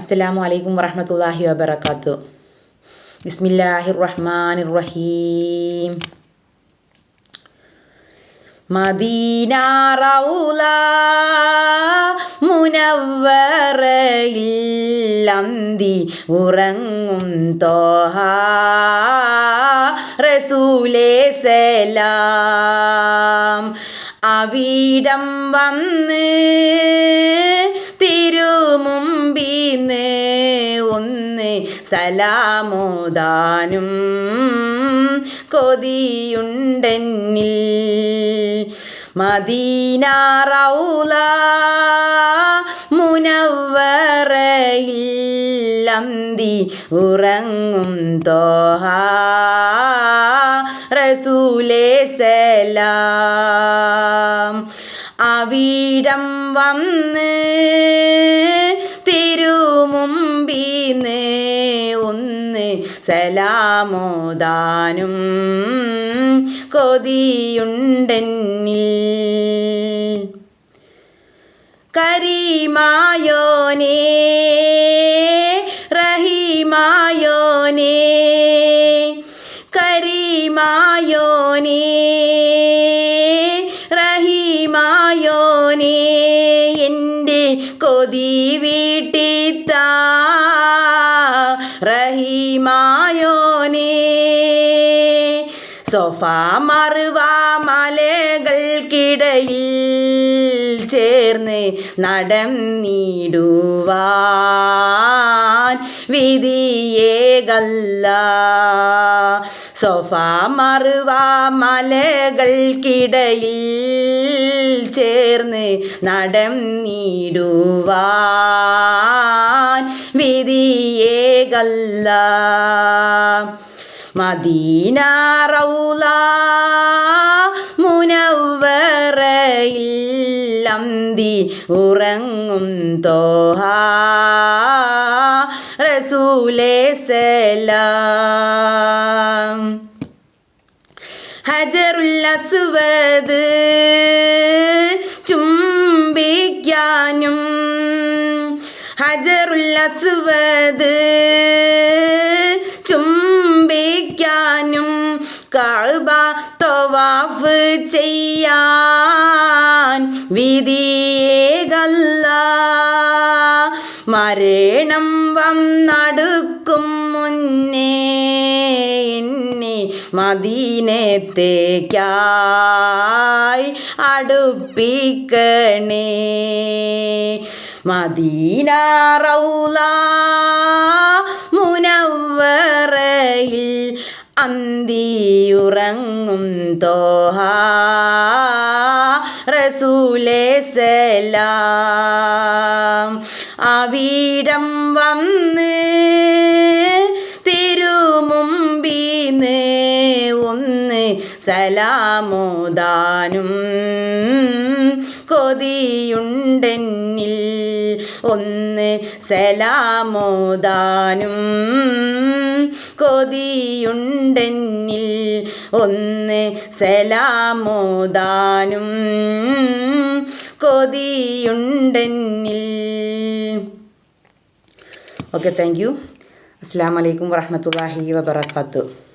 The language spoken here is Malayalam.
അസ്സലാമു അലൈക്കും വറഹമത്തല്ലാഹി വബർക്കാത്തു ബിസ്മില്ലാഹിർ റഹ്മാനിർ റഹീം മദീന റൗല മുനവറയില്ലന്തി ഉറങ്ങും തോഹ റസൂലേ സലാം. അവിടം വന്ന് സലാമോദാനും കൊതിയുണ്ടെന്നിൽ. മദീന റൗല മുനവ്വറയിൽ അന്തി ഉറങ്ങും തോഹ. റസൂലേ സലാം. അവിടം വന്ന് തിരുമുമ്പിന്ന് സലാമോദാനും കൊതിയുണ്ടെന്നിൽ. കരീമായോനേ റഹീമായോനേ കരീമായോനേ റഹീമായോനേ എന്റെ കൊതി വീട്ടിത്ത സോഫ മറുവ ചേർന്ന് ചേർന്ന് നീടുവാൻ വിധിയേകല്ല. സോഫ മറുവ ചേർന്ന് ചേർന്ന് നീടുവാൻ വിധിയേകല്ല. മദീന റൗല മുനവറയില്ലി ഉറങ്ങും തോഹ റസൂലേ സല. ഹജറുൽ അസ്വദ് ചുംബിക്കാനും ഹജറുൽ അസ്വദ് കഅബ തവാഫ് ചെയ്യാൻ വിധിയേകല്ല. മരണം വന്നടുക്കും മുന്നേ മദീനത്തേക്കായി അടുപ്പിക്കണേ. മദീന റൗല മുനവറയിൽ അന്തിയുറങ്ങും തോഹ റസൂലേ സലാം. അവിടം വന്ന് തിരുമുമ്പീന്ന് ഒന്ന് സലാമോദാനും കൊതിയുണ്ടെന്നിൽ ഒന്ന് സലാമോദാനും കൊതിയുണ്ടെന്നിൽ ഒന്ന് സലാമോദാനും. കൊതിയുണ്ടെന്നിൽ. ഓക്കെ താങ്ക് യു അസ്സാം വലൈക്കും വറഹമത്തല്ലാഹി വബർക്കാത്തു